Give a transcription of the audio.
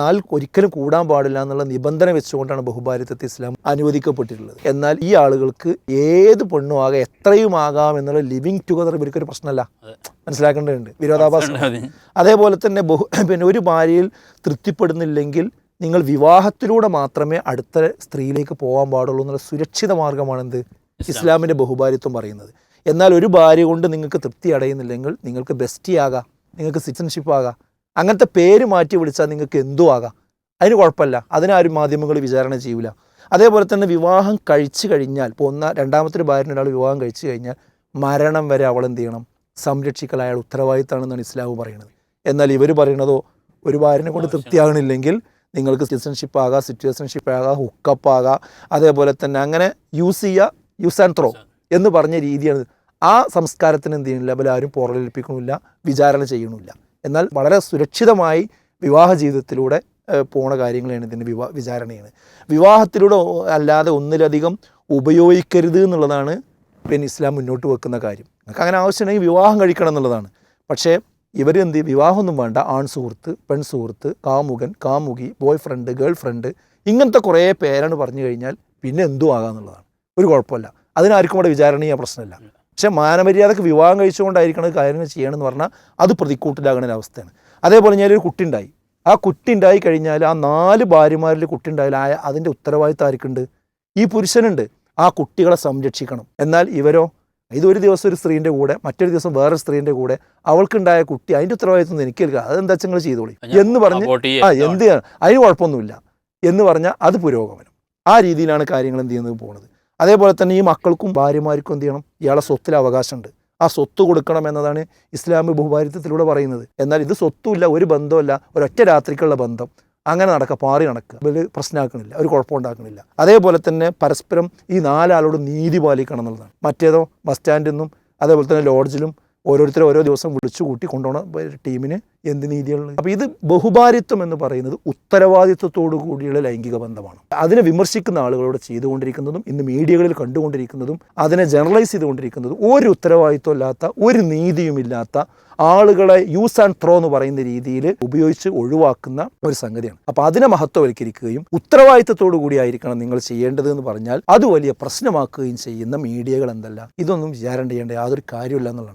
നാല് ഒരിക്കലും കൂടാൻ പാടില്ല എന്നുള്ള നിബന്ധന വെച്ചുകൊണ്ടാണ് ബഹുഭാരത്വത്തെ ഇസ്ലാം അനുവദിക്കപ്പെട്ടിട്ടുള്ളത്. എന്നാൽ ഈ ആളുകൾക്ക് ഏത് പെണ്ണും ആകാം എത്രയും ആകാം എന്നുള്ള ലിവിങ് ടുഗദർ ഇവർക്കൊരു പ്രശ്നമല്ല. മനസ്സിലാക്കേണ്ടതുണ്ട്. വിരോധാഭാസം. അതേപോലെ തന്നെ ബഹു പിന്നെ ഒരു ഭാര്യയിൽ തൃപ്തിപ്പെടുന്നില്ലെങ്കിൽ നിങ്ങൾ വിവാഹത്തിലൂടെ മാത്രമേ അടുത്ത സ്ത്രീയിലേക്ക് പോകാൻ പാടുള്ളൂ എന്നുള്ള സുരക്ഷിത മാർഗമാണെന്ത് ഇസ്ലാമിന്റെ ബഹുഭാരിത്വം പറയുന്നത്. എന്നാൽ ഒരു ഭാര്യ കൊണ്ട് നിങ്ങൾക്ക് തൃപ്തി അടയുന്നില്ലെങ്കിൽ നിങ്ങൾക്ക് ബെസ്റ്റി ആകാം നിങ്ങൾക്ക് സിറ്റിസൺഷിപ്പ് ആകാം അങ്ങനത്തെ പേര് മാറ്റി വിളിച്ചാൽ നിങ്ങൾക്ക് എന്തോ ആകാം? അതിന് കുഴപ്പമില്ല. അതിനാരും മാധ്യമങ്ങൾ വിചാരണ ചെയ്യില്ല അതേപോലെ തന്നെ വിവാഹം കഴിച്ചു കഴിഞ്ഞാൽ ഇപ്പോൾ ഒന്ന രണ്ടാമത്തെ ഒരു ഭാര്യനെ ഒരാൾ വിവാഹം കഴിച്ചു കഴിഞ്ഞാൽ മരണം വരെ അവൾ എന്ത് ചെയ്യണം? സംരക്ഷിക്കൽ. അയാൾ ഉത്തരവാദിത്തമാണെന്നാണ് ഇസ്ലാം പറയുന്നത്. എന്നാൽ ഇവർ പറയണതോ ഒരു ഭാര്യനെ കൊണ്ട് തൃപ്തിയാകണില്ലെങ്കിൽ നിങ്ങൾക്ക് സിറ്റിസൺഷിപ്പ് ആകാം സിറ്റുവേഷൻഷിപ്പ് ആകാം ഹുക്കപ്പ് ആകാം അതേപോലെ തന്നെ അങ്ങനെ യൂസ് ചെയ്യുക യൂസ് ആൻഡ് ത്രോ എന്ന് പറഞ്ഞ രീതിയാണ്. ആ സംസ്കാരത്തിന് എന്ത് ചെയ്യണില്ല? അവരാരും ആരും പുറലേൽപ്പിക്കണില്ല വിചാരണ ചെയ്യണമില്ല എന്നാൽ വളരെ സുരക്ഷിതമായി വിവാഹ ജീവിതത്തിലൂടെ പോണ കാര്യങ്ങളാണ് ഇതിന്റെ വിവാ വിചാരണയാണ്. വിവാഹത്തിലൂടെ അല്ലാതെ ഒന്നിലധികം ഉപയോഗിക്കരുത് എന്നുള്ളതാണ് പിന്നെ ഇസ്ലാം മുന്നോട്ട് വെക്കുന്ന കാര്യം. നിങ്ങൾക്ക് അങ്ങനെ ആവശ്യമുണ്ടെങ്കിൽ വിവാഹം കഴിക്കണം എന്നുള്ളതാണ്. പക്ഷേ ഇവർ എന്ത്? വിവാഹമൊന്നും വേണ്ട. ആൺ സുഹൃത്ത് പെൺ സുഹൃത്ത് കാമുകൻ കാമുകി ബോയ് ഫ്രണ്ട് ഗേൾ ഫ്രണ്ട് ഇങ്ങനത്തെ കുറേ പേരാണ് പറഞ്ഞു കഴിഞ്ഞാൽ പിന്നെ എന്തും ആകാമെന്നുള്ളതാണ് ഒരു കുഴപ്പമില്ല. അതിനാർക്കും ഇവിടെ വിചാരണീയ പ്രശ്നമില്ല. പക്ഷേ മാനമര്യാദക്ക് വിവാഹം കഴിച്ചുകൊണ്ടായിരിക്കണം കാര്യങ്ങൾ ചെയ്യണമെന്ന് പറഞ്ഞാൽ അത് പ്രതിക്കൂട്ടിലാകുന്ന ഒരവസ്ഥയാണ്. അവസ്ഥയാണ് അതേപോലെ ഞാനൊരു കുട്ടി ഉണ്ടായി ആ കുട്ടി ഉണ്ടായി കഴിഞ്ഞാൽ ആ നാല് ഭാര്യമാരിൽ കുട്ടി ഉണ്ടായാൽ ആ അതിന്റെ ഉത്തരവാദിത്തം ആർക്കുണ്ട്? ഈ പുരുഷനുണ്ട്. ആ കുട്ടികളെ സംരക്ഷിക്കണം. എന്നാൽ ഇവരോ? ഇതൊരു ദിവസം ഒരു സ്ത്രീന്റെ കൂടെ മറ്റൊരു ദിവസം വേറൊരു സ്ത്രീന്റെ കൂടെ അവൾക്കുണ്ടായ കുട്ടി അതിന്റെ ഉത്തരവാദിത്വം എനിക്ക് എടുക്കുക അതെന്താ വെച്ചാൽ നിങ്ങൾ ചെയ്തോളി. എന്ന് പറഞ്ഞ് ആ എന്ത് അതിന് കുഴപ്പമൊന്നുമില്ല. എന്ന് പറഞ്ഞാൽ അത് പുരോഗമനം. ആ രീതിയിലാണ് കാര്യങ്ങൾ എന്ത് ചെയ്യുന്നത് പോകുന്നത് അതേപോലെ തന്നെ ഈ മക്കൾക്കും ഭാര്യമാർക്കും എന്ത് ചെയ്യണം? ഇയാളെ സ്വത്തിൽ അവകാശമുണ്ട്. ആ സ്വത്ത് കൊടുക്കണം എന്നതാണ് ഇസ്ലാമിക ബഹുഭാരിത്വത്തിലൂടെ പറയുന്നത്. എന്നാൽ ഇത് സ്വത്തുമില്ല ഒരു ബന്ധമല്ല ഒരൊറ്റ രാത്രിക്കുള്ള ബന്ധം. അങ്ങനെ നടക്കുക പാറി നടക്കുക അവർ പ്രശ്നമാക്കണില്ല ഒരു കുഴപ്പമുണ്ടാക്കണില്ല അതേപോലെ തന്നെ പരസ്പരം ഈ നാലാളോട് നീതി പാലിക്കണം എന്നുള്ളതാണ്. മറ്റേതോ ബസ് സ്റ്റാൻഡിൽ നിന്നും അതേപോലെ തന്നെ ലോഡ്ജിലും ഓരോരുത്തരെ ഓരോ ദിവസം വിളിച്ചു കൂട്ടി കൊണ്ടുപോകണം ടീമിന് എന്ത് നീതിയാണ്? അപ്പോൾ ഇത് ബഹുഭാരിത്വം എന്ന് പറയുന്നത് ഉത്തരവാദിത്വത്തോടു കൂടിയുള്ള ലൈംഗിക ബന്ധമാണ്. അതിനെ വിമർശിക്കുന്ന ആളുകളോട് ചെയ്തുകൊണ്ടിരിക്കുന്നതും ഇന്ന് മീഡിയകളിൽ കണ്ടുകൊണ്ടിരിക്കുന്നതും അതിനെ ജനറലൈസ് ചെയ്തുകൊണ്ടിരിക്കുന്നതും ഒരു ഉത്തരവാദിത്വം ഇല്ലാത്ത ഒരു നീതിയുമില്ലാത്ത ആളുകളെ യൂസ് ആൻഡ് ത്രോ എന്ന് പറയുന്ന രീതിയിൽ ഉപയോഗിച്ച് ഒഴിവാക്കുന്ന ഒരു സംഗതിയാണ്. അപ്പോൾ അതിനെ മഹത്വവൽക്കരിക്കുകയും ഉത്തരവാദിത്തത്തോടു കൂടിയായിരിക്കണം നിങ്ങൾ ചെയ്യേണ്ടത് എന്ന് പറഞ്ഞാൽ അത് വലിയ പ്രശ്നമാക്കുകയും ചെയ്യുന്ന മീഡിയകൾ എന്തല്ല? ഇതൊന്നും വിചാരം ചെയ്യേണ്ട യാതൊരു കാര്യമില്ല എന്നുള്ളതാണ്.